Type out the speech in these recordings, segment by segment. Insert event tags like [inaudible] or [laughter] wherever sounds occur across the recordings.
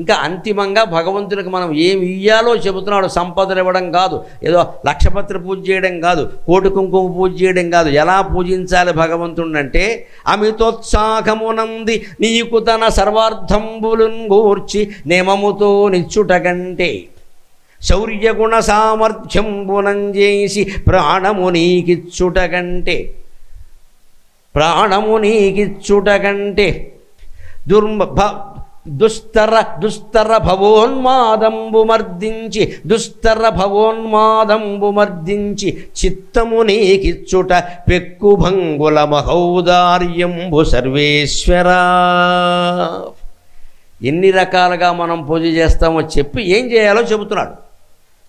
ఇంకా అంతిమంగా భగవంతునికి మనం ఏమి ఇయ్యాలో చెబుతున్నాడు సంపదలు ఇవ్వడం కాదు. ఏదో లక్షపత్రి పూజ చేయడం కాదు కోటి కుంకుమ పూజ చేయడం కాదు. ఎలా పూజించాలి భగవంతుడంటే అమితోత్సాహమునంది నీకు తన సర్వార్థంబులున్ గూర్చి నియమముతో నిచ్చుట కంటే శౌర్యగుణ సామర్థ్యంబునం చేసి ప్రాణము నీకిచ్చుట కంటే ప్రాణము నీకిచ్చుట కంటే దుర్మ భ- దుస్తర దుస్తర భవోన్మాదంబు మర్దించి దుస్తర భవోన్మాదంబు మర్దించి చిత్తము నీకిచ్చుట పెక్కుభంగుల మహౌదార్యంబు సర్వేశ్వరా. ఎన్ని రకాలుగా మనం పూజ చేస్తామో చెప్పి ఏం చేయాలో చెబుతున్నాడు.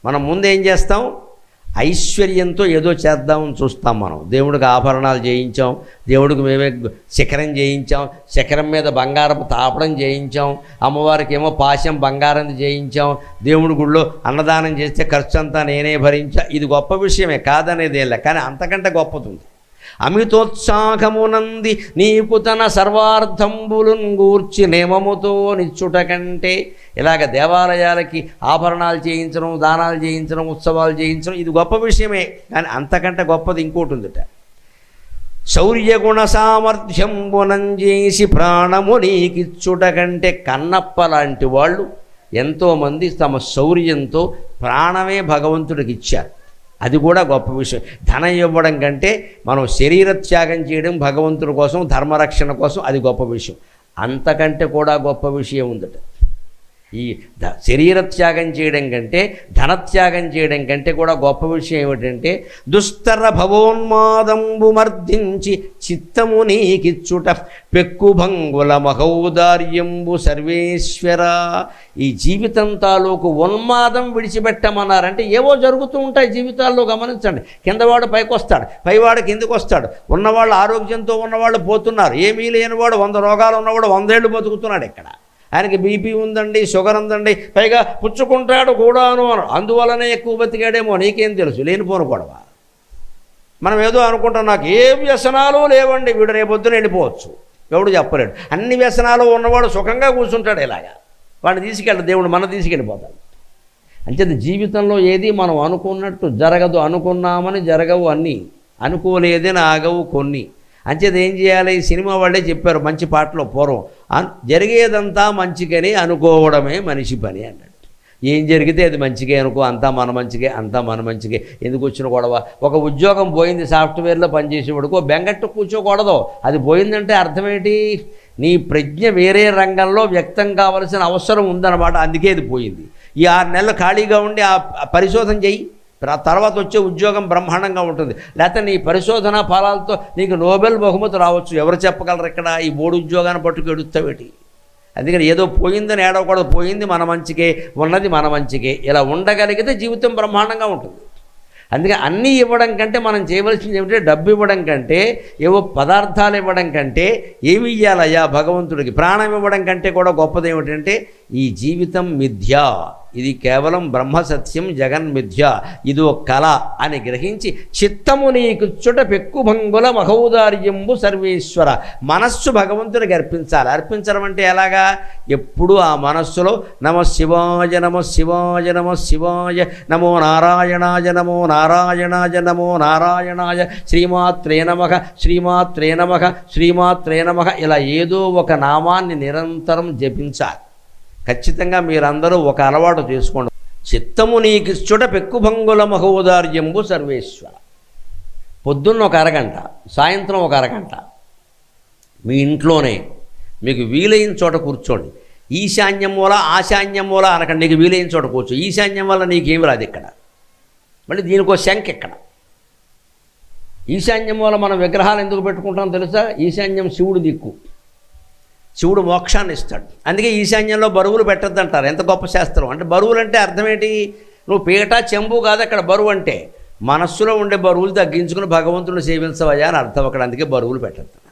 మనం ముందేం చేస్తాం? ఐశ్వర్యంతో ఏదో చేద్దామని చూస్తాం మనం. దేవుడికి ఆభరణాలు చేయించాం దేవుడికి మేమే శిఖరం చేయించాం శిఖరం మీద బంగారపు తాపడం చేయించాం అమ్మవారికి ఏమో పాశం బంగారం చేయించాం దేవుడి గుళ్ళో అన్నదానం చేస్తే ఖర్చు అంతా నేనే భరించా. ఇది గొప్ప విషయమే కాదనేదేలే కానీ అంతకంటే గొప్పతుంది అమితోత్సాహమునంది నీకు తన సర్వార్థంబులున్ గూర్చి నియమముతో నిచ్చుట కంటే ఇలాగ దేవాలయాలకి ఆభరణాలు చేయించడం దానాలు చేయించడం ఉత్సవాలు చేయించడం ఇది గొప్ప విషయమే. కానీ అంతకంటే గొప్పది ఇంకోటి ఉందిట శౌర్యగుణ సామర్థ్యంబునం చేసి ప్రాణము నీకిచ్చుట కంటే కన్నప్ప లాంటి వాళ్ళు ఎంతోమంది తమ శౌర్యంతో ప్రాణమే భగవంతుడికి ఇచ్చారు అది కూడా గొప్ప విషయం. ధనం ఇవ్వడం కంటే మనం శరీర త్యాగం చేయడం భగవంతుడి కోసం ధర్మరక్షణ కోసం అది గొప్ప విషయం. అంతకంటే కూడా గొప్ప విషయం ఉందట. ఈ ధ శరీర త్యాగం చేయడం కంటే ధనత్యాగం చేయడం కంటే కూడా గొప్ప విషయం ఏమిటంటే దుస్తర భవోన్మాదంబు మర్దించి చిత్తము నీకిచ్చుట పెక్కుభంగుల మహౌదార్యంబు సర్వేశ్వర. ఈ జీవితం తాలూకు ఉన్మాదం విడిచిపెట్టమన్నారంటే ఏవో జరుగుతూ ఉంటాయి జీవితాల్లో గమనించండి. కిందవాడు పైకి వస్తాడు పైవాడు కిందకు వస్తాడు ఉన్నవాళ్ళు ఆరోగ్యంతో ఉన్నవాళ్ళు పోతున్నారు. ఏమీ లేనివాడు వంద రోగాలు ఉన్నవాడు వందేళ్ళు బతుకుతున్నాడు ఇక్కడ. ఆయనకి బీపీ ఉందండి షుగర్ ఉందండి పైగా పుచ్చుకుంటాడు కూడాను అను. అందువలనే ఎక్కువ బతికాడేమో నీకేం తెలుసు లేనిపోను గొడవ. మనం ఏదో అనుకుంటాం నాకు ఏ వ్యసనాలు లేవండి వీడు రేపొద్దున వెళ్ళిపోవచ్చు. ఎవడు చెప్పలేడు. అన్ని వ్యసనాలు ఉన్నవాడు సుఖంగా కూర్చుంటాడు ఇలాగా. వాడిని తీసుకెళ్ళి దేవుడు మన తీసుకెళ్ళిపోతాడు. అంచేది జీవితంలో ఏది మనం అనుకున్నట్టు జరగదు అనుకున్నామని జరగవు అన్నీ. అనుకోలేదని ఆగవు కొన్ని. అంచేది ఏం చేయాలి? ఈ సినిమా వాళ్ళే చెప్పారు మంచి పాటలో పూర్వం జరిగేదంతా మంచికని అనుకోవడమే మనిషి పని అన్నాడు. ఏం జరిగితే అది మంచిగా అనుకో అంతా మన మంచిగే అంతా మన మంచిగే ఎందుకు వచ్చిన గొడవ? ఒక ఉద్యోగం పోయింది సాఫ్ట్వేర్లో పనిచేసేవాడుకో బెంగట్టు కూర్చోకూడదు. అది పోయిందంటే అర్థం ఏంటి నీ ప్రజ్ఞ వేరే రంగంలో వ్యక్తం కావలసిన అవసరం ఉందన్నమాట అందుకే అది పోయింది. ఈ ఆరు నెలలు ఖాళీగా ఉండి ఆ పరిశోధన చెయ్యి. తర్వాత వచ్చే ఉద్యోగం బ్రహ్మాండంగా ఉంటుంది. లేకపోతే నీ పరిశోధన ఫలాలతో నీకు నోబెల్ బహుమతి రావచ్చు. ఎవరు చెప్పగలరు ఇక్కడ? ఈ బోర్డు ఉద్యోగాన్ని పట్టుకు ఎడుతావేటి అందుకని ఏదో పోయిందని ఏడవకూడదు. పోయింది మన మంచికే ఉన్నది మన మంచికే. ఇలా ఉండగలిగితే జీవితం బ్రహ్మాండంగా ఉంటుంది. అందుకే అన్నీ ఇవ్వడం కంటే మనం చేయవలసింది ఏమిటంటే డబ్బు ఇవ్వడం కంటే ఏవో పదార్థాలు ఇవ్వడం కంటే ఏమి ఇవ్వాలయ్యా భగవంతుడికి? ప్రాణం ఇవ్వడం కంటే కూడా గొప్పది ఏమిటంటే ఈ జీవితం మిథ్య. ఇది కేవలం బ్రహ్మ సత్యం జగన్ మిథ్య. ఇది ఒక కళ అని గ్రహించి చిత్తము నీకుచ్చుట పెక్కుభంగుల మహౌదార్యంబు సర్వేశ్వర. మనస్సు భగవంతునికి అర్పించాలి. అర్పించడం అంటే ఎలాగా? ఎప్పుడు ఆ మనస్సులో నమ శివాయ నమ శివాయ నమ శివాయ నమో నారాయణాయ నమో నారాయణాయ నమో నారాయణాయ శ్రీమాత్రే నమః శ్రీమాత్రే నమః శ్రీమాత్రే నమః. ఇలా ఏదో ఒక నామాన్ని నిరంతరం జపించాలి. ఖచ్చితంగా మీరందరూ ఒక అలవాటు చేసుకోండి. చిత్తము నీకిచ్చుట పెక్కుభంగుల మహోదార్యంబు సర్వేశ్వర. పొద్దున్న ఒక అరగంట సాయంత్రం ఒక అరగంట. మీ ఇంట్లోనే మీకు వీలైన చోట కూర్చోండి. ఈశాన్యం మూల ఆశాన్యం మూల అనకండి. నీకు వీలైన చోట కూర్చో. ఈశాన్యం వల్ల నీకేమి రాదు ఇక్కడ. మళ్ళీ దీనికో శంఖ ఇక్కడ. ఈశాన్యం మూల మనం విగ్రహాలు ఎందుకు పెట్టుకుంటాం తెలుసా? ఈశాన్యం శివుడు దిక్కు. శివుడు మోక్షాన్ని ఇస్తాడు. అందుకే ఈశాన్యంలో బరువులు పెట్టద్దంటారు. ఎంత గొప్ప శాస్త్రం. అంటే బరువులు అంటే అర్థం ఏంటి నువ్వు పీట చెంబు కాదు అక్కడ బరువు అంటే మనస్సులో ఉండే బరువులు తగ్గించుకుని భగవంతుని సేవించవయ్యా అని అర్థం. అక్కడ అందుకే బరువులు పెట్టద్దు.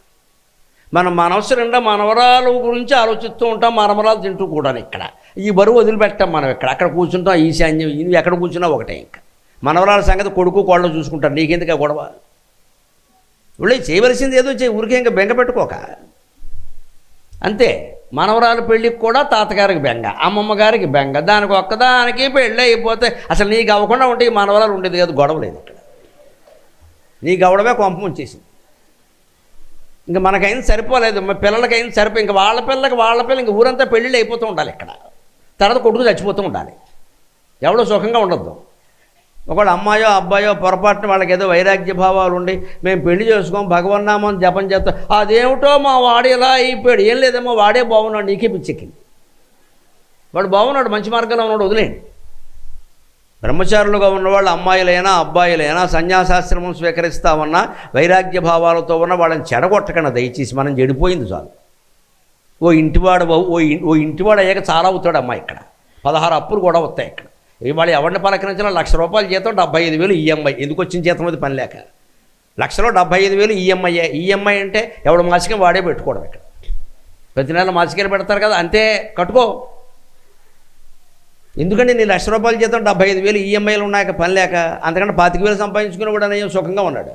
మనం మనస్సు నిండా మనవరాలు గురించి ఆలోచిస్తూ ఉంటాం మనవరాలు తింటూ కూడా ఇక్కడ. ఈ బరువు వదిలిపెట్టాం మనం ఇక్కడ. అక్కడ కూర్చుంటాం ఈశాన్యం ఇవి ఎక్కడ కూర్చున్నా ఒకటే ఇంకా. మనవరాల సంగతి కొడుకు కోళ్ళు చూసుకుంటారు. నీకెందుకు గొడవ? ఇప్పుడు చేయవలసింది ఏదో చేయి. ఊరికే ఇంకా బెంగ పెట్టుకోక. అంతే. మనవరాలు పెళ్ళికి కూడా తాతగారికి బెంగ అమ్మమ్మ గారికి బెంగ దానికి ఒక్కదానికి పెళ్ళి అయిపోతే అసలు నీకు అవ్వకుండా ఉంటే ఈ మనవరాలు ఉండేది కాదు గొడవ లేదు ఇక్కడ నీకు అవడమే కొంపం వచ్చేసింది ఇంకా మనకైనా సరిపోలేదు మా పిల్లలకైనా సరిపో ఇంకా వాళ్ళ పిల్లలకి వాళ్ళ పిల్లలు ఇంక ఊరంతా పెళ్ళిళ్ళు అయిపోతూ ఉండాలి ఇక్కడ. తర్వాత కొడుకు చచ్చిపోతూ ఉండాలి. ఎవడో సుఖంగా ఉండొద్దు. ఒకవేళ అమ్మాయో అబ్బాయో పొరపాటున వాళ్ళకి ఏదో వైరాగ్య భావాలు ఉండి మేము పెళ్ళి చేసుకోం భగవన్నామం జపం చేస్తాం అదేమిటో మా వాడు ఇలా అయిపోయాడు. ఏం లేదేమో వాడే బాగున్నాడు నీకే పిచ్చెక్కింది. వాడు బాగున్నాడు మంచి మార్గంలో ఉన్నాడు వదిలేండి బ్రహ్మచారులుగా ఉన్నవాళ్ళు అమ్మాయిలైనా అబ్బాయిలైనా సన్యాసాశ్రమం స్వీకరిస్తామన్నా వైరాగ్య భావాలతో ఉన్న వాళ్ళని చెడగొట్టకుండా దయచేసి మనం చెడిపోయింది చాలు. ఓ ఇంటివాడు ఓ ఓ ఇంటివాడు అయ్యాక చాలా అవుతాడు అమ్మాయి ఇక్కడ. పదహారు అప్పులు కూడా వస్తాయి ఇక్కడ. ఇవాళ ఎవరిని పలకరించినా లక్ష రూపాయల జీతం డెబ్బై ఐదు వేలు ఈఎంఐ. ఎందుకు వచ్చిన జీతం అది పని లేక? లక్షలో డెబ్బై ఐదు వేలు ఈఎంఐ ఈఎంఐ అంటే ఎవడు మాసికం వాడే పెట్టుకోవడం ఇక్కడ. ప్రతి నెల మాసికలు పెడతారు కదా అంతే కట్టుకో. ఎందుకంటే నీ లక్ష రూపాయల జీతం డెబ్బై ఐదు వేలు ఈఎంఐలు ఉన్నాక పని లేక. అంతకంటే పాతిక వేలు సంపాదించుకుని కూడా నేను సుఖంగా ఉన్నాడు.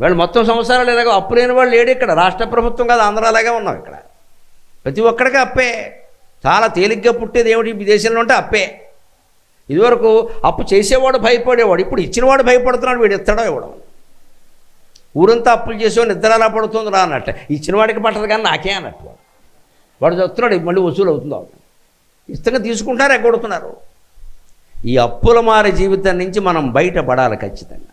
వాళ్ళు మొత్తం సంవత్సరాలు ఇలాగ అప్పు లేని వాళ్ళు లేడు ఇక్కడ. రాష్ట్ర ప్రభుత్వం కాదు ఆంధ్ర అలాగే ఉన్నాం ఇక్కడ. ప్రతి ఒక్కడికి అప్పే. చాలా తేలిగ్గా పుట్టేది ఏమిటి? దేశంలో ఉంటే అప్పే. ఇదివరకు అప్పు చేసేవాడు భయపడేవాడు ఇప్పుడు ఇచ్చినవాడు భయపడుతున్నాడు వీడు ఇస్తాడో ఇవ్వడం ఊరంతా అప్పులు చేసేవాడు నిద్ర ఎలా పడుతుంది రా అన్నట్టు. ఇచ్చినవాడికి పట్టదు కానీ నాకే అన్నట్టు. వాడు. వాడు చెప్తున్నాడు మళ్ళీ వసూలు అవుతుందో ఇష్టంగా తీసుకుంటారు ఎగ్గొడుతున్నారు. ఈ అప్పుల మారి జీవితం నుంచి మనం బయటపడాలి ఖచ్చితంగా.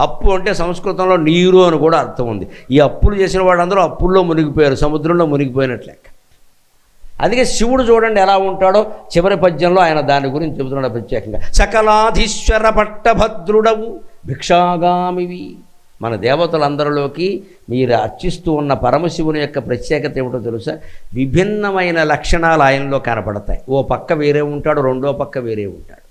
అప్పు అంటే సంస్కృతంలో నీరు అని కూడా అర్థం ఉంది. ఈ అప్పులు చేసిన వాళ్ళందరూ అప్పుల్లో మునిగిపోయారు సముద్రంలో మునిగిపోయినట్లే అందుకే శివుడు చూడండి ఎలా ఉంటాడో చివరి పద్యంలో ఆయన దాని గురించి చెబుతున్నాడు ప్రత్యేకంగా. సకలాధీశ్వర పట్టభద్రుడవు భిక్షాగామివి. మన దేవతలందరిలోకి మీరు అర్చిస్తూ ఉన్న పరమశివుని యొక్క ప్రత్యేకత ఏమిటో తెలుసా? విభిన్నమైన లక్షణాలు ఆయనలో కనపడతాయి. ఓ పక్క వేరే ఉంటాడు రెండో పక్క వేరే ఉంటాడు.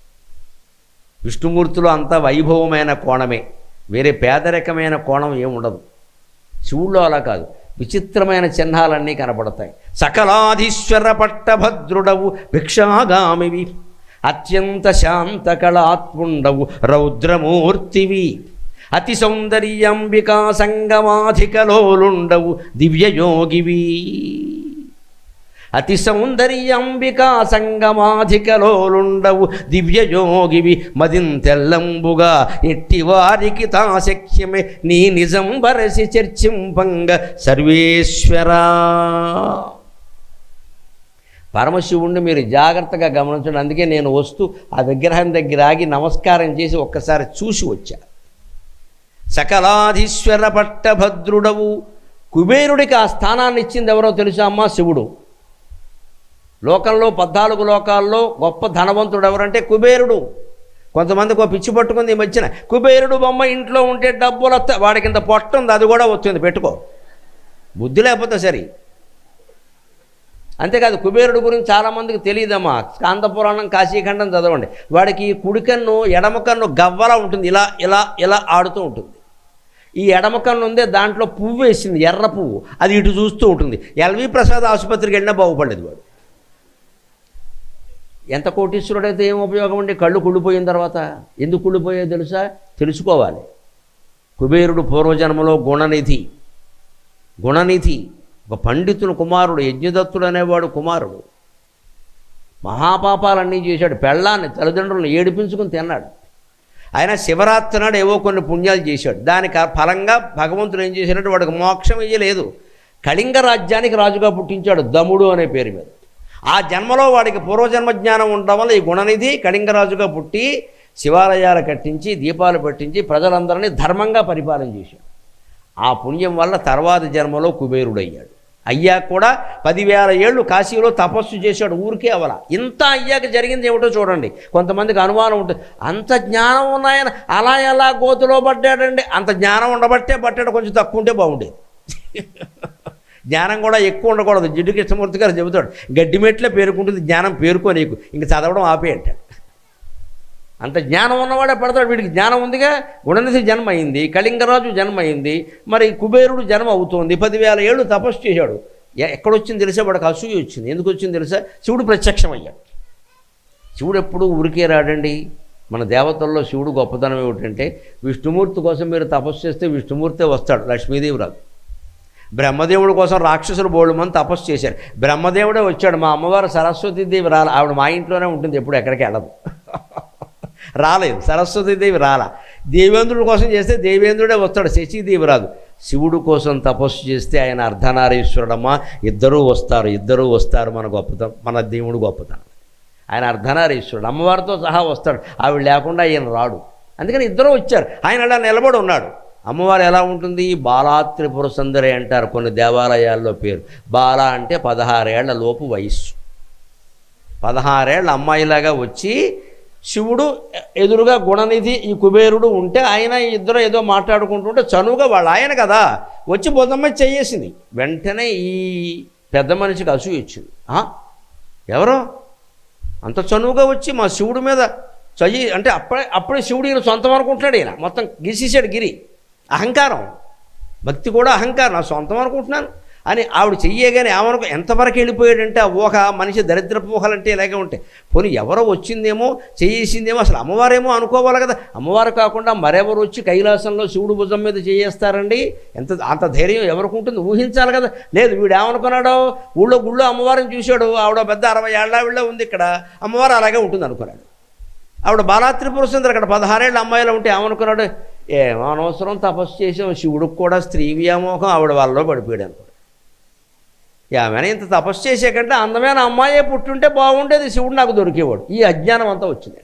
విష్ణుమూర్తిలో అంతా వైభవమైన కోణమే. వేరే పేదరికమైన కోణం ఏముండదు. శివుల్లో అలా కాదు. విచిత్రమైన చిహ్నాలన్నీ కనపడతాయి. సకలాధీశ్వర పట్టభద్రుడవు భిక్షాగామివి. అత్యంత శాంత కళాత్ముండవు రౌద్రమూర్తివి. అతి సౌందర్యంబికా సంగమాధికలోలుండవు దివ్యయోగివి. అతి సౌందర్యంబికా సంగమాధికలోలుండవు దివ్యయోగివి. మదింతెల్లంబుగా ఎట్టి వారికి తాశక్యమే నీ నిజం వరసి చర్చింపంగ సర్వేశ్వరా. పరమశివుణ్ణి మీరు జాగ్రత్తగా గమనించండి. అందుకే నేను వస్తూ ఆ విగ్రహం దగ్గర ఆగి నమస్కారం చేసి ఒక్కసారి చూసి వచ్చా. సకలాధీశ్వర పట్టభద్రుడవు. కుబేరుడికి ఆ స్థానాన్ని ఇచ్చింది ఎవరో తెలుసా అమ్మా? శివుడు. లోకంలో పద్నాలుగు లోకాల్లో గొప్ప ధనవంతుడు ఎవరంటే కుబేరుడు. కొంతమందికి ఒక పిచ్చి పట్టుకుంది ఈ మధ్యన. కుబేరుడు బొమ్మ ఇంట్లో ఉంటే డబ్బులు వస్తాయి వాడికి ఇంత పొట్ట ఉంది అది కూడా వస్తుంది పెట్టుకో. బుద్ధి లేకపోతే సరే. అంతేకాదు కుబేరుడు గురించి చాలామందికి తెలియదమ్మా. కాంతపురాణం కాశీఖండం చదవండి. వాడికి కుడి కన్ను ఎడమ కన్ను గవ్వలా ఉంటుంది. ఇలా ఇలా ఇలా ఆడుతూ ఉంటుంది. ఈ ఎడమ కన్ను ఉందే దాంట్లో పువ్వు వేసింది ఎర్ర పువ్వు. అది ఇటు చూస్తూ ఉంటుంది. ఎల్వి ప్రసాద్ ఆసుపత్రికి వెళ్ళినా బాగుపడలేదు వాడు. ఎంత కోటీశ్వరుడైతే ఏం ఉపయోగం ఉండి? కళ్ళు కుళ్ళిపోయిన తర్వాత. ఎందుకు కుళ్ళిపోయాయో తెలుసా? తెలుసుకోవాలి. కుబేరుడు పూర్వజన్మలో గుణనిధి. గుణనిధి. ఒక పండితుని కుమారుడు యజ్ఞదత్తుడు అనేవాడు కుమారుడు. మహాపాపాలన్నీ చేశాడు. పెళ్ళాన్ని తల్లిదండ్రులను ఏడిపించుకుని తిన్నాడు. ఆయన శివరాత్రి నాడు ఏవో కొన్ని పుణ్యాలు చేశాడు. దానికి ఫలంగా భగవంతుడు ఏం చేశాడంటే వాడికి మోక్షం ఇయ్యలేదు. కళింగ రాజ్యానికి రాజుగా పుట్టించాడు దముడు అనే పేరు మీద. ఆ జన్మలో వాడికి పూర్వజన్మ జ్ఞానం ఉండడం వల్ల ఈ గుణనిధి కళింగరాజుగా పుట్టి శివాలయాలు కట్టించి దీపాలు పెట్టించి ప్రజలందరినీ ధర్మంగా పరిపాలన చేశాడు. ఆ పుణ్యం వల్ల తర్వాత జన్మలో కుబేరుడయ్యాడు. అయ్యాక కూడా పదివేల ఏళ్ళు కాశీలో తపస్సు చేశాడు ఊరికే అవల. ఇంత అయ్యాక జరిగింది ఏమిటో చూడండి. కొంతమందికి అనుమానం ఉంటుంది. అంత జ్ఞానం ఉన్నాయని అలా ఎలా గోతులో పడ్డాడండి? అంత జ్ఞానం ఉండబట్టే పట్టాడు కొంచెం తక్కువ ఉంటే బాగుండేది. [laughs] జ్ఞానం కూడా ఎక్కువ ఉండకూడదు. జిడ్డు కృష్ణమూర్తి గారు చెబుతాడు గడ్డి మెట్లే పేరుకుంటుంది జ్ఞానం పేరుకో నీకు ఇంక చదవడం ఆపే అంటాడు అంత జ్ఞానం ఉన్నవాడే పడతాడు. వీడికి జ్ఞానం ఉందిగా గుణనిధి జన్మ అయింది కళింగరాజు జన్మ అయింది మరి కుబేరుడు జన్మ అవుతోంది పదివేల ఏళ్ళు తపస్సు చేశాడు. ఎ- ఎక్కడొచ్చింది తెలుసా? వాడికి అసూయ వచ్చింది. ఎందుకు వచ్చింది తెలుసా? శివుడు ప్రత్యక్షమయ్యాడు. శివుడు ఎప్పుడు ఊరికే రాడండి. మన దేవతల్లో శివుడు గొప్పతనం ఏమిటంటే విష్ణుమూర్తి కోసం మీరు తపస్సు చేస్తే విష్ణుమూర్తే వస్తాడు లక్ష్మీదేవి రాదు బ్రహ్మదేవుడి కోసం రాక్షసులు బోళ్ళు మంది తపస్సు చేశారు. బ్రహ్మదేవుడే వచ్చాడు. మా అమ్మవారు సరస్వతీదేవి రాల. ఆవిడ మా ఇంట్లోనే ఉంటుంది ఎప్పుడు ఎక్కడికి వెళ్ళదు. [laughs] రాలేదు. సరస్వతీదేవి రాలా. దేవేంద్రుడి కోసం చేస్తే దేవేంద్రుడే వస్తాడు. శశిదేవి రాదు. శివుడు కోసం తపస్సు చేస్తే ఆయన అర్ధనారీశ్వరుడమ్మ. ఇద్దరూ వస్తారు. ఇద్దరూ వస్తారు మన గొప్పతనం మన దేవుడు గొప్పతనం. ఆయన అర్ధనారీశ్వరుడు. అమ్మవారితో సహా వస్తాడు. ఆవిడ లేకుండా ఆయన రాడు. అందుకని ఇద్దరూ వచ్చారు. ఆయన అలా నిలబడి ఉన్నాడు. అమ్మవారు ఎలా ఉంటుంది? బాలా త్రిపుర సుందరి అంటారు కొన్ని దేవాలయాల్లో పేరు. బాల అంటే పదహారేళ్ళ లోపు వయస్సు. పదహారేళ్ళ అమ్మాయిలాగా వచ్చి శివుడు ఎదురుగా గుణనిధి ఈ కుబేరుడు ఉంటే ఆయన ఇద్దరు ఏదో మాట్లాడుకుంటుంటే చనువుగా వాళ్ళు ఆయన కదా వచ్చి బొద్దమ్మ చేయేసింది. వెంటనే ఈ పెద్ద మనిషికి అసూయ ఇచ్చింది ఎవరో? అంత చనువుగా వచ్చి మా శివుడి మీద చెయ్యి అంటే అప్పుడే అప్పుడే శివుడు ఈయన సొంతం అనుకుంటున్నాడు ఈయన. మొత్తం గీసేసాడు గిరి. అహంకారం. భక్తి కూడా అహంకారం. నా సొంతం అనుకుంటున్నాను. అని ఆవిడ చెయ్యగానే ఏమనుకో ఎంతవరకు వెళ్ళిపోయాడంటే ఆ ఊహ మనిషి దరిద్రపు ఊహలంటే ఇలాగే ఉంటాయి. పోనీ ఎవరో వచ్చిందేమో చేసిందేమో అసలు అమ్మవారేమో అనుకోవాలి కదా. అమ్మవారు కాకుండా మరెవరు వచ్చి కైలాసంలో శివుడు భుజం మీద చేయేస్తారండి? ఎంత అంత ధైర్యం ఎవరికి ఉంటుంది? ఊహించాలి కదా. లేదు వీడు ఏమనుకున్నాడో ఊళ్ళో గుళ్ళో అమ్మవారిని చూశాడు. ఆవిడ పెద్ద అరవై ఏళ్ళ ఉంది ఇక్కడ. అమ్మవారు అలాగే ఉంటుంది అనుకున్నాడు. ఆవిడ బాలాత్రిపుర సుందరి అక్కడ పదహారేళ్ళ అమ్మాయిలు ఉంటే ఏమనుకున్నాడు? ఏమనవసరం తపస్సు చేసాం శివుడికి కూడా స్త్రీ వ్యామోహం ఆవిడ వాళ్ళలో పడిపోయాడు అనుకో ఏమైనా ఇంత తపస్సు చేసే కంటే అందమైన అమ్మాయే పుట్టుంటే బాగుండేది. శివుడు నాకు దొరికేవాడు. ఈ అజ్ఞానం అంతా వచ్చింది.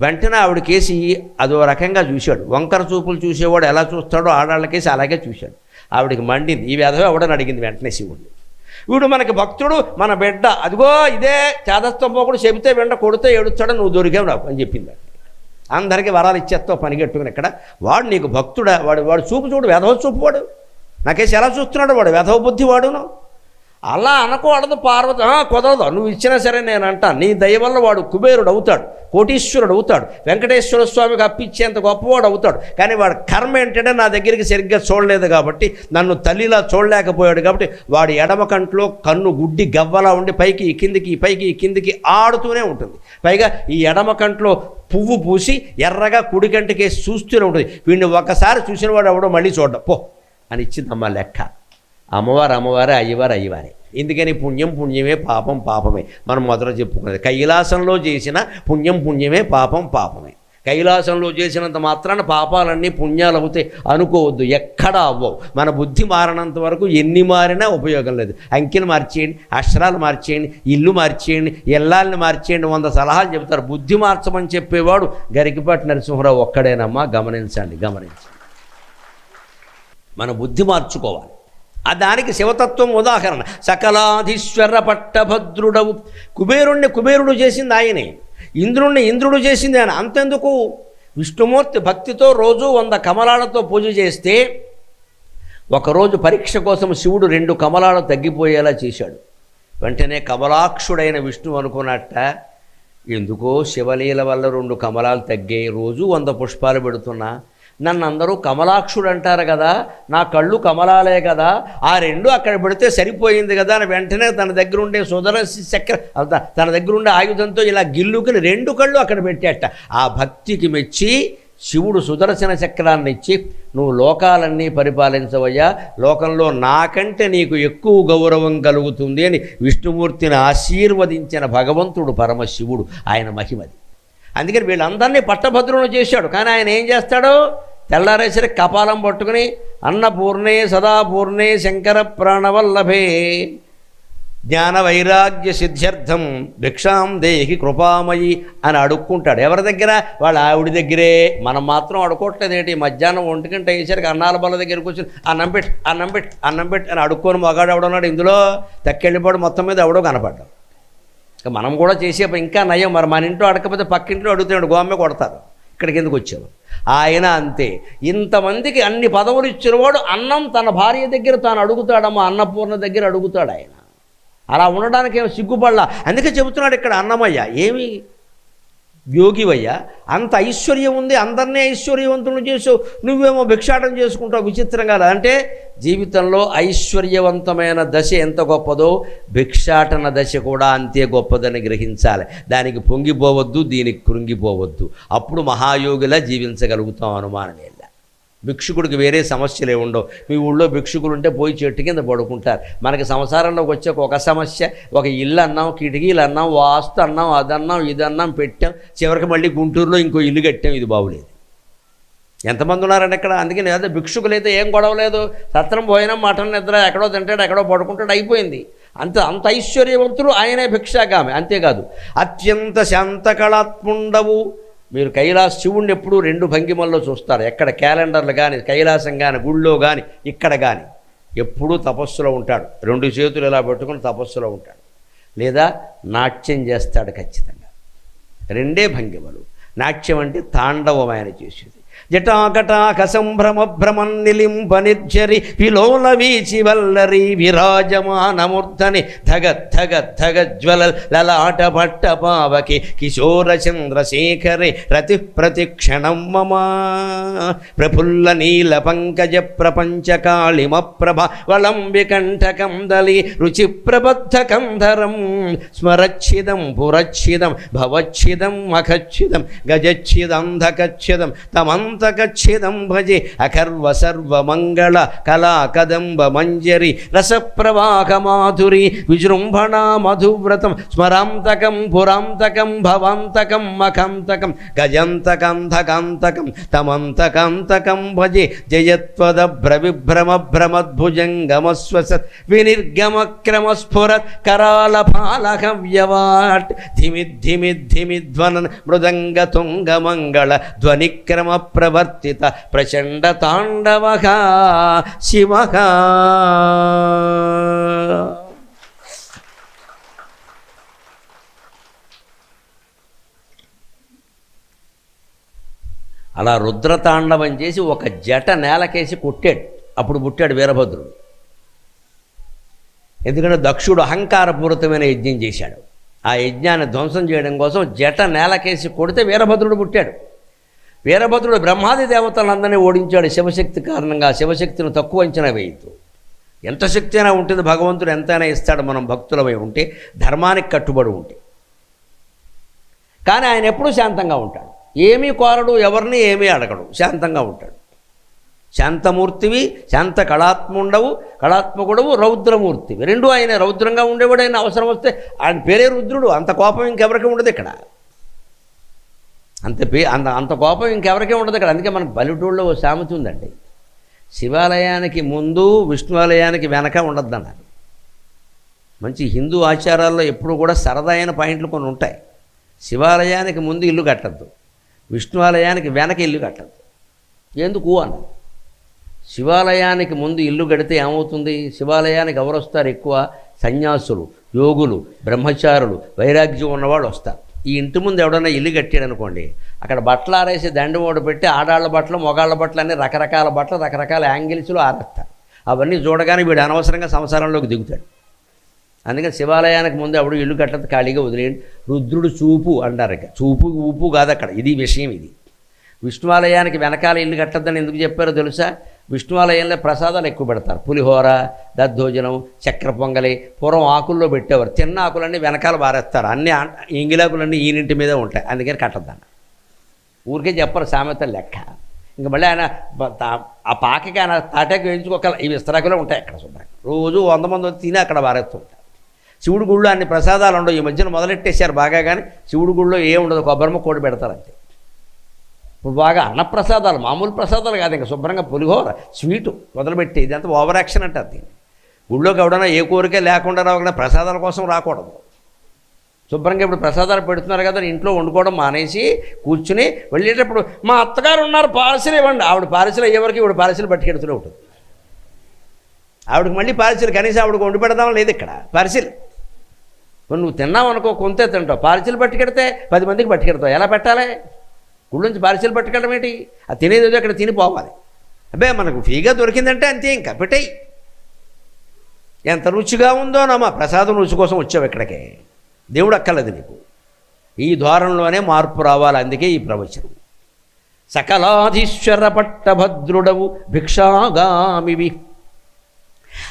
వెంటనే ఆవిడకేసి అదో రకంగా చూశాడు. వంకర చూపులు చూసేవాడు ఎలా చూస్తాడో ఆడాళ్ళకేసి అలాగే చూశాడు. ఆవిడికి మండింది. ఈ వ్యధవ ఎవడని అడిగింది వెంటనే శివుడిని వీడు మనకి భక్తుడు మన బిడ్డ. అదిగో ఇదే చేదస్తం పోకుడు చెబితే వెంట కొడితే ఏడుస్తాడో నువ్వు దొరికావు నాకు అని చెప్పింది అందరికీ వరాలు ఇచ్చేస్తావు పనిగట్టుకుని ఇక్కడ. వాడు నీకు భక్తుడా? వాడు వాడు చూపు చూడు వెధవ చూపు వాడు నాకేసి ఎలా చూస్తున్నాడు వాడు? వెధవ బుద్ధి వాడును. అలా అనకూడదు పార్వతి. కుదరదు. నువ్వు ఇచ్చినా సరే నేను అంటాను నీ దయ వల్ల వాడు కుబేరుడు అవుతాడు కోటీశ్వరుడు అవుతాడు వెంకటేశ్వర స్వామికి అప్పిచ్చేంత గొప్పవాడు అవుతాడు. కానీ వాడు కర్మ ఏంటంటే నా దగ్గరికి సరిగ్గా చూడలేదు కాబట్టి నన్ను తల్లిలా చూడలేకపోయాడు కాబట్టి వాడి ఎడమ కంట్లో కన్ను గుడ్డి గవ్వలా ఉండి పైకి కిందికి పైకి కిందికి ఆడుతూనే ఉంటుంది. పైగా ఈ ఎడమ కంట్లో పువ్వు పూసి ఎర్రగా కుడి కంటికేసి చూస్తూనే ఉంటుంది. వీడిని ఒకసారి చూసిన వాడు ఎవడో మళ్ళీ చూడడం. పో అని ఇచ్చిందమ్మా లెక్క. అమ్మవారు అమ్మవారే అయ్యవారు అయ్యవారే. ఎందుకని పుణ్యం పుణ్యమే పాపం పాపమే. మనం మొదట చెప్పుకున్నది కైలాసంలో చేసిన పుణ్యం పుణ్యమే పాపం పాపమే. కైలాసంలో చేసినంత మాత్రాన పాపాలన్నీ పుణ్యాలు అవుతాయి అనుకోవద్దు ఎక్కడా అవ్వవు. మన బుద్ధి మారినంత వరకు ఎన్ని మారినా ఉపయోగం లేదు. అంకెలు మార్చేయండి అక్షరాలు మార్చేయండి ఇల్లు మార్చేయండి ఎల్లాలని మార్చేయండి వంద సలహాలు చెబుతారు. బుద్ధి మార్చమని చెప్పేవాడు గరికిపాటి నరసింహరావు ఒక్కడేనమ్మా. గమనించండి గమనించండి. మన బుద్ధి మార్చుకోవాలి. ఆ దానికి శివతత్వం ఉదాహరణ. సకలాధీశ్వర పట్టభద్రుడవు. కుబేరుణ్ణి కుబేరుడు చేసింది ఆయనే. ఇంద్రుణ్ణి ఇంద్రుడు చేసింది ఆయన. అంతెందుకు? విష్ణుమూర్తి భక్తితో రోజు వంద కమలాలతో పూజ చేస్తే ఒకరోజు పరీక్ష కోసం శివుడు రెండు కమలాలు తగ్గిపోయేలా చేశాడు. వెంటనే కమలాక్షుడైన విష్ణువు అనుకున్నట్ట ఎందుకో శివలీల వల్ల రెండు కమలాలు తగ్గాయి. రోజు వంద పుష్పాలు పెడుతున్నా. నన్ను అందరూ కమలాక్షుడు అంటారు కదా నా కళ్ళు కమలాలే కదా ఆ రెండు అక్కడ పెడితే సరిపోయింది కదా అని వెంటనే తన దగ్గర ఉండే సుదర చక్ర తన దగ్గర ఉండే ఆయుధంతో ఇలా గిల్లుకుని రెండు కళ్ళు అక్కడ పెట్టేట. ఆ భక్తికి మెచ్చి శివుడు సుదర్శన చక్రాన్ని ఇచ్చి నువ్వు లోకాలన్నీ పరిపాలించవయ్యా లోకంలో నాకంటే నీకు ఎక్కువ గౌరవం కలుగుతుంది అని విష్ణుమూర్తిని ఆశీర్వదించిన భగవంతుడు పరమశివుడు ఆయన మహిమది. అందుకని వీళ్ళందరినీ పట్టభద్రులను చేశాడు. కానీ ఆయన ఏం చేస్తాడు? తెల్లారేసరి కపాలం పట్టుకుని అన్నపూర్ణే సదాపూర్ణే శంకర ప్రాణవల్లభే జ్ఞాన వైరాగ్య సిద్ధ్యర్థం భిక్షాం దేహి కృపామయి అని అడుక్కుంటాడు. ఎవరి దగ్గర? వాళ్ళ ఆవిడ దగ్గరే. మనం మాత్రం అడుకోవట్లేదు ఏంటి? మధ్యాహ్నం ఒంటి అయ్యేసరికి అన్నాల బల్ల దగ్గర కూర్చొని అన్నం పెట్టి అన్నం పెట్టి అన్నం పెట్టి అని అడుక్కొని మగాడు ఎవడున్నాడు ఇందులో? తక్కెళ్ళిపోడు మొత్తం మీద ఎవడో కనపడ్డాడు. మనం కూడా చేసే ఇంకా నయం. మరి మన ఇంట్లో అడకపోతే పక్కింట్లో అడుగుతున్నాడు గోమె కొడతారు. ఇక్కడికి ఎందుకు వచ్చావు? ఆయన అంతే. ఇంతమందికి అన్ని పదవులు ఇచ్చినవాడు అన్నం తన భార్య దగ్గర తాను అడుగుతాడమ్మా అన్నపూర్ణ దగ్గర అడుగుతాడు ఆయన. అలా ఉండడానికి ఏమో సిగ్గుపడలా? అందుకే చెబుతున్నాడు ఇక్కడ అన్నమయ్య. ఏమి? యోగివయ్యా అంత ఐశ్వర్యం ఉంది అందరినీ ఐశ్వర్యవంతులను చేసావు నువ్వేమో భిక్షాటం చేసుకుంటావు విచిత్రంగా అంటే జీవితంలో ఐశ్వర్యవంతమైన దశ ఎంత గొప్పదో భిక్షాటన దశ కూడా అంతే గొప్పదని గ్రహించాలి. దానికి పొంగిపోవద్దు దీనికి కృంగిపోవద్దు. అప్పుడు మహాయోగిలా జీవించగలుగుతాం అనుమానమే. భిక్షుకుడికి వేరే సమస్యలే ఉండవు. మీ ఊళ్ళో భిక్షుకులు ఉంటే పోయి చెట్టు కింద పడుకుంటారు. మనకి సంసారంలోకి వచ్చే ఒక సమస్య ఒక ఇల్లు అన్నాం కిటికీలు అన్నాం వాస్తు అన్నాం అదన్నాం ఇదన్నాం పెట్టాం చివరికి మళ్ళీ గుంటూరులో ఇంకో ఇల్లు కట్టాం ఇది బాగులేదు ఎంతమంది ఉన్నారండి ఇక్కడ? అందుకే లేదా భిక్షుకులు అయితే ఏం గొడవ లేదు. సత్రం పోయినా మటన్ నిద్ర ఎక్కడో తింటాడు ఎక్కడో పడుకుంటాడు అయిపోయింది. అంత అంత ఐశ్వర్యవంతుడు ఆయనే భిక్షాగామి అంతేకాదు. అత్యంత శాంతకళాత్ముండవు. మీరు కైలాస శివుణ్ణి ఎప్పుడూ రెండు భంగిమల్లో చూస్తారు. ఎక్కడ క్యాలెండర్లు కానీ కైలాసం కానీ గుళ్ళో కానీ ఇక్కడ కానీ ఎప్పుడూ తపస్సులో ఉంటాడు. రెండు చేతులు ఇలా పెట్టుకుని తపస్సులో ఉంటాడు. లేదా నాట్యం చేస్తాడు ఖచ్చితంగా. రెండే భంగిమలు. నాట్యం అంటే తాండవం ఆయన చేసేది. జటాకటాక సంభ్రమ భ్రమం నిలింప నిర్జరి విలోల వీచి వల్లరి విరాజమానమూర్ధని ధగ ధగ ధగ జ్వల లలాట భట్ట పావకి కిశోర చంద్రశేఖరి రతి ప్రతిక్షణం మమ. ప్రఫుల్ల నీల పంకజ ప్రపంచ కాళిమ ప్రభ వలంబి కంఠకం దలి రుచి ప్రబద్ధ కంధరం స్మరచ్చిదం పురచ్చిదం భవచ్చిదం మఖచ్చిదం గజచ్చిదంధకచ్చిదం తమంతకచ్చిదం భజే అకర్వ సర్వమంగళ కళా కదంబ మంజరి రసప్రవాహ మాధురి విజృంభణ మధువ్రతం స్మరాంతకం పురాంతకం భవాంతకం మఖంతకం గజంతకంధకాంతకం తమంతకాంతకం భజే జయత్వద భ్రవిభ్రమ భ్రమద్భుజంగమస్వసత్ వినిర్గమ క్రమ స్ఫురత్ కరాల పాలక వ్యవాట్ మృదంగ తుంగ మంగళ ధ్వనిక్రమ ప్రవర్తిత ప్రచండ తాండవ శివ. అలా రుద్రతాండవం చేసి ఒక జట నేలకేసి కొట్టాడు. అప్పుడు పుట్టాడు వీరభద్రుడు. ఎందుకంటే దక్షుడు అహంకారపూరితమైన యజ్ఞం చేశాడు. ఆ యజ్ఞాన్ని ధ్వంసం చేయడం కోసం జట నేలకేసి కొడితే వీరభద్రుడు పుట్టాడు. వీరభద్రుడు బ్రహ్మాది దేవతలందరినీ ఓడించాడు శివశక్తి కారణంగా. శివశక్తిని తక్కువ అంచనా వేయద్దు. ఎంత శక్తి అయినా ఉంటుంది భగవంతుడు ఎంతైనా ఇస్తాడు మనం భక్తులమై ఉంటే ధర్మానికి కట్టుబడి ఉంటే. కానీ ఆయన ఎప్పుడూ శాంతంగా ఉంటాడు. ఏమీ కోరడు ఎవరిని ఏమీ అడగడు శాంతంగా ఉంటాడు. శాంతమూర్తివి శాంత కళాత్ముండవు కళాత్మకుడవు రౌద్రమూర్తివి. రెండు ఆయన రౌద్రంగా ఉండేవాడు ఆయన అవసరం వస్తే ఆయన పేరే రుద్రుడు అంత కోపం ఇంకెవరికి ఉండదు ఇక్కడ. అంత పే అంత అంత కోపం ఇంకెవరికీ ఉండదు ఇక్కడ. అందుకే మనకు పల్లెటూళ్ళలో ఓ సామెత ఉందండి. శివాలయానికి ముందు విష్ణువాలయానికి వెనక ఉండద్దన్నారు. మంచి హిందూ ఆచారాల్లో ఎప్పుడు కూడా సరదాయిన పాయింట్లు కొన్ని ఉంటాయి. శివాలయానికి ముందు ఇల్లు కట్టద్దు. విష్ణువాలయానికి వెనక ఇల్లు కట్టద్దు. ఎందుకు అన్న శివాలయానికి ముందు ఇల్లు కడితే ఏమవుతుంది? శివాలయానికి ఎవరు వస్తారు ఎక్కువ? సన్యాసులు యోగులు బ్రహ్మచారులు వైరాగ్యం ఉన్నవాళ్ళు వస్తారు. ఈ ఇంటి ముందు ఎవడన్నా ఇల్లు కట్టాడు అనుకోండి అక్కడ బట్టలు ఆరేసి దండం ఓడి పెట్టి ఆడాళ్ళ బట్టలు మొగాళ్ళ బట్టలు అన్ని రకరకాల బట్టలు రకరకాల యాంగిల్స్లో ఆరేస్తారు అవన్నీ చూడగానే వీడు అనవసరంగా సంసారంలోకి దిగుతాడు. అందుకని శివాలయానికి ముందు ఎవడు ఇల్లు కట్టదు ఖాళీగా వదిలేయండి. రుద్రుడు చూపు అంటారు ఇక. చూపు ఊపు కాదు అక్కడ. ఇది విషయం ఇది. విష్ణువాలయానికి వెనకాల ఇల్లు కట్టద్దని ఎందుకు చెప్పారో తెలుసా? విష్ణువాలయంలో ప్రసాదాలు ఎక్కువ పెడతారు. పులిహోర దద్దోజనం చక్ర పొంగలి పూర్వం ఆకుల్లో పెట్టేవారు. చిన్న ఆకులన్నీ వెనకాల బారేస్తారు. అన్ని ఇంగిలాకులన్నీ ఈనింటి మీదే ఉంటాయి. అందుకని కట్టద్దన్న ఊరికే చెప్పరు సామెత లెక్క. ఇంక మళ్ళీ ఆయన ఆ పాకకి ఆయన తాటాకు వేయించుకోక ఈ విస్తరాకులో ఉంటాయి అక్కడ శుభ్రంగా. రోజు వంద మంది వచ్చి తిని అక్కడ బారేస్తుంటారు శివుడి గుళ్ళో అన్ని ప్రసాదాలు ఉండవు. ఈ మధ్యన మొదలెట్టేశారు బాగా కానీ శివుడి గుళ్ళో ఏముండదు. కొబ్బరిమ కోడి పెడతారు అంతే. ఇప్పుడు బాగా అన్నప్రసాదాలు మామూలు ప్రసాదాలు కాదు ఇంకా శుభ్రంగా పులిహోర స్వీటు మొదలుపెట్టి. ఇదంతా ఓవర్ యాక్షన్ అంటారు దీన్ని. గుళ్ళోకి ఎవడన్నా ఏ కోరిక లేకుండా రాకుండా ప్రసాదాల కోసం రాకూడదు. శుభ్రంగా ఇప్పుడు ప్రసాదాలు పెడుతున్నారు కదా ఇంట్లో వండుకోవడం మానేసి కూర్చుని వెళ్ళేటప్పుడు మా అత్తగారు ఉన్నారు పార్సిల్ ఇవ్వండి. ఆవిడ పార్సిల్ అయ్యేవరకు ఇవిడ పార్సిల్ పట్టుకెడుతూనే ఉంటుంది. ఆవిడకి మళ్ళీ పార్సిల్ కనీసం ఆవిడకి వండి పెడదాం లేదు ఇక్కడ పార్సిల్. ఇప్పుడు నువ్వు తిన్నావు అనుకో కొంతే తింటావు. పార్సిల్ పట్టుకెడితే పది మందికి పట్టుకెడతావు. ఎలా పెట్టాలి? ఊళ్ళోంచి నుంచి పార్సిల్ పట్టుకెళ్ళడం ఏంటి? అది తినేది అక్కడ తినిపోవాలి. అబ్బే మనకు ఫ్రీగా దొరికిందంటే అంతే ఇంకా పెట్టేయి. ఎంత రుచిగా ఉందో నమ్మ ప్రసాదం రుచి కోసం వచ్చావు ఇక్కడికే. దేవుడు అక్కర్లేదు నీకు. ఈ ద్వారంలోనే మార్పు రావాలి అందుకే ఈ ప్రవచనం. సకలాధీశ్వర పట్టభద్రుడవు భిక్షాగామివి.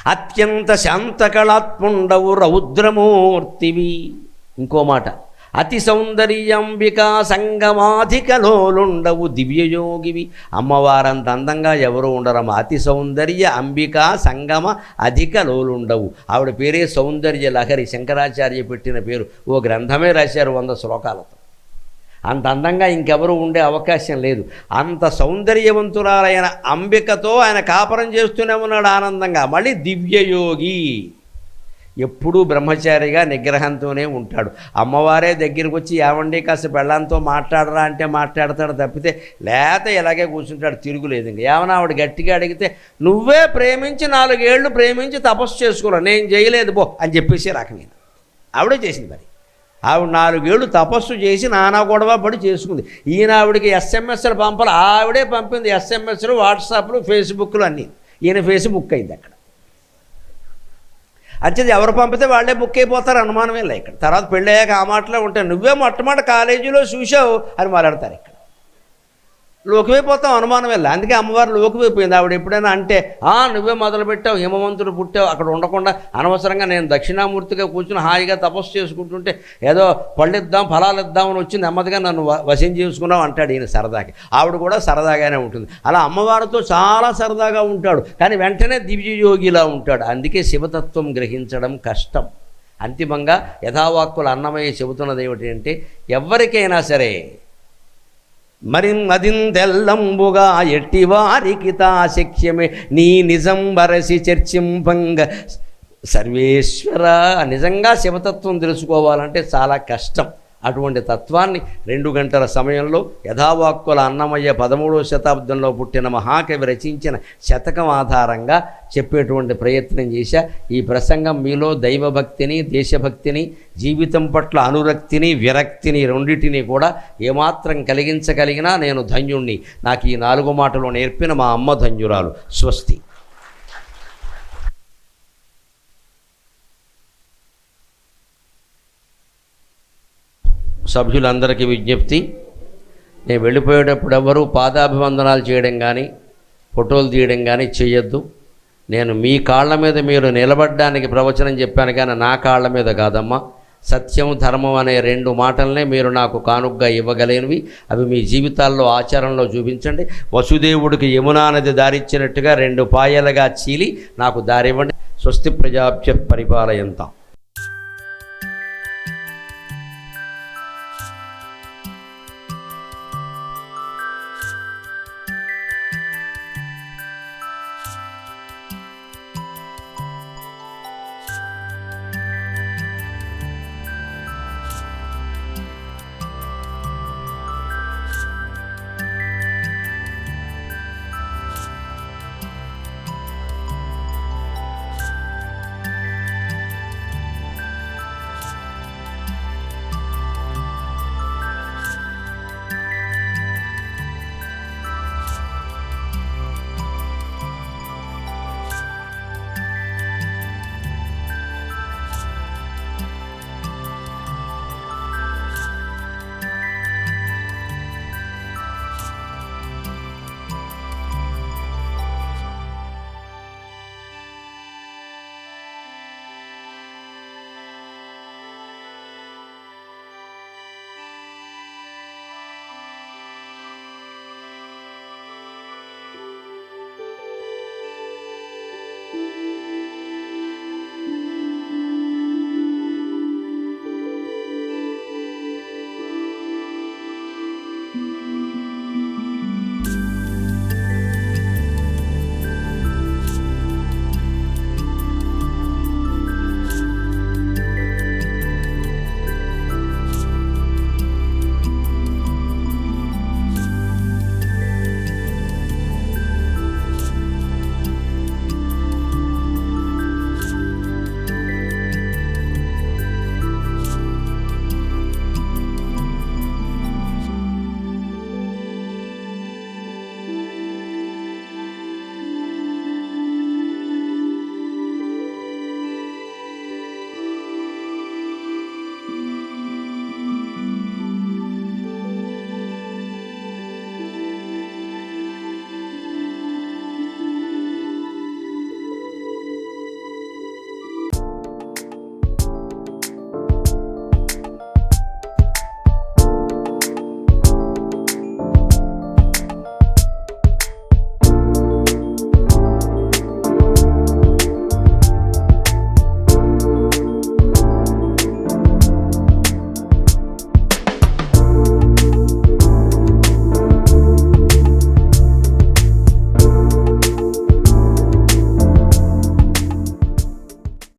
అత్యంత శాంతకళాత్ముండవు రౌద్రమూర్తివి. ఇంకో మాట. అతి సౌందర్యంబికా సంగమాధికలోలుండవు దివ్యయోగివి. అమ్మవారంత అందంగా ఎవరు ఉండరమ్మ? అతి సౌందర్య అంబికా సంగమ అధిక లోలుండవు. ఆవిడ పేరే సౌందర్య లహరి శంకరాచార్య పెట్టిన పేరు. ఓ గ్రంథమే రాశారు వంద శ్లోకాలతో. అంత అందంగా ఇంకెవరూ ఉండే అవకాశం లేదు. అంత సౌందర్యవంతురాలైన అంబికతో ఆయన కాపరం చేస్తూనే ఉన్నాడు ఆనందంగా. మళ్ళీ దివ్యయోగి. ఎప్పుడూ బ్రహ్మచారిగా నిగ్రహంతోనే ఉంటాడు. అమ్మవారే దగ్గరికి వచ్చి ఏమండి కాస్త బెళ్ళంతో మాట్లాడరా అంటే మాట్లాడతాడు తప్పితే లేత ఇలాగే కూర్చుంటాడు తిరుగులేదు ఇంక. ఏమన్నా ఆవిడ గట్టిగా అడిగితే నువ్వే ప్రేమించి నాలుగేళ్ళు ప్రేమించి తపస్సు చేసుకున్నావు నేను చేయలేదు బో అని చెప్పేసి రకమైన ఆవిడే చేసింది మరి. ఆవిడ నాలుగేళ్ళు తపస్సు చేసి నానా గొడవ పడి చేసుకుంది. ఈయన ఆవిడకి ఎస్ఎంఎస్లు పంపాలి ఆవిడే పంపింది ఎస్ఎంఎస్లు వాట్సాప్లు ఫేస్బుక్లు అన్నీ. ఈయన ఫేస్బుక్ అయింది అక్కడ. అంచేది ఎవరు పంపితే వాళ్ళే బుక్ అయిపోతారు అనుమానమే లే ఇక్కడ. తర్వాత పెళ్ళయ్యాక ఆ మాటలో ఉంటాయి. నువ్వే మొట్టమొదటి కాలేజీలో చూసావు అని మాట్లాడతారు ఇక్కడ. లోకమైపోతాం అనుమానం వెళ్ళి అందుకే అమ్మవారు లోకమైపోయింది ఆవిడ ఎప్పుడైనా అంటే ఆ నువ్వే మొదలు పెట్టావు హిమవంతుడు పుట్టావు అక్కడ ఉండకుండా అనవసరంగా నేను దక్షిణామూర్తిగా కూర్చుని హాయిగా తపస్సు చేసుకుంటుంటే ఏదో పళ్ళిద్దాం ఫలాలు ఇద్దామని వచ్చి నెమ్మదిగా నన్ను వశం చేసుకున్నావు అంటాడు ఈయన సరదాకి. ఆవిడ కూడా సరదాగానే ఉంటుంది. అలా అమ్మవారితో చాలా సరదాగా ఉంటాడు. కానీ వెంటనే దివ్యయోగిలా ఉంటాడు. అందుకే శివతత్వం గ్రహించడం కష్టం. అంతిమంగా యథావాక్కులు అన్నమయ్య చెబుతున్నది ఏమిటి అంటే ఎవరికైనా సరే మరి మదిందెల్లంబుగా ఎట్టివారికి తా శక్యమే నీ నిజం వరసి చర్చింపంగ. సర్వేశ్వర నిజంగా శివతత్వం తెలుసుకోవాలంటే చాలా కష్టం. అటువంటి తత్వాన్ని రెండు గంటల సమయంలో యథావాక్కుల అన్నమయ్య పదమూడవ శతాబ్దంలో పుట్టిన మహాకవి రచించిన శతకం ఆధారంగా చెప్పేటువంటి ప్రయత్నం చేశా. ఈ ప్రసంగం మీలో దైవభక్తిని దేశభక్తిని జీవితం పట్ల అనురక్తిని విరక్తిని రెండింటిని కూడా ఏమాత్రం కలిగించగలిగినా నేను ధన్యుణ్ణి. నాకు ఈ నాలుగు మాటలు నేర్పిన మా అమ్మ ధన్యురాలు. స్వస్తి. సభ్యులందరికీ విజ్ఞప్తి. నేను వెళ్ళిపోయేటప్పుడు ఎవ్వరూ పాదాభివందనాలు చేయడం కానీ ఫోటోలు తీయడం కానీ చేయొద్దు నేను మీ కాళ్ళ మీద మీరు నిలబడ్డానికి ప్రవచనం చెప్పాను కానీ నా కాళ్ళ మీద కాదమ్మా. సత్యం ధర్మం అనే రెండు మాటలనే మీరు నాకు కానుగ్గా ఇవ్వగలిగినవి. అవి మీ జీవితాల్లో ఆచరణలో చూపించండి. వసుదేవుడికి యమునా నది దారిచ్చినట్టుగా రెండు పాయలుగా చీలి నాకు దారివ్వండి. స్వస్తి ప్రజాభ్య పరిపాలయంతాం.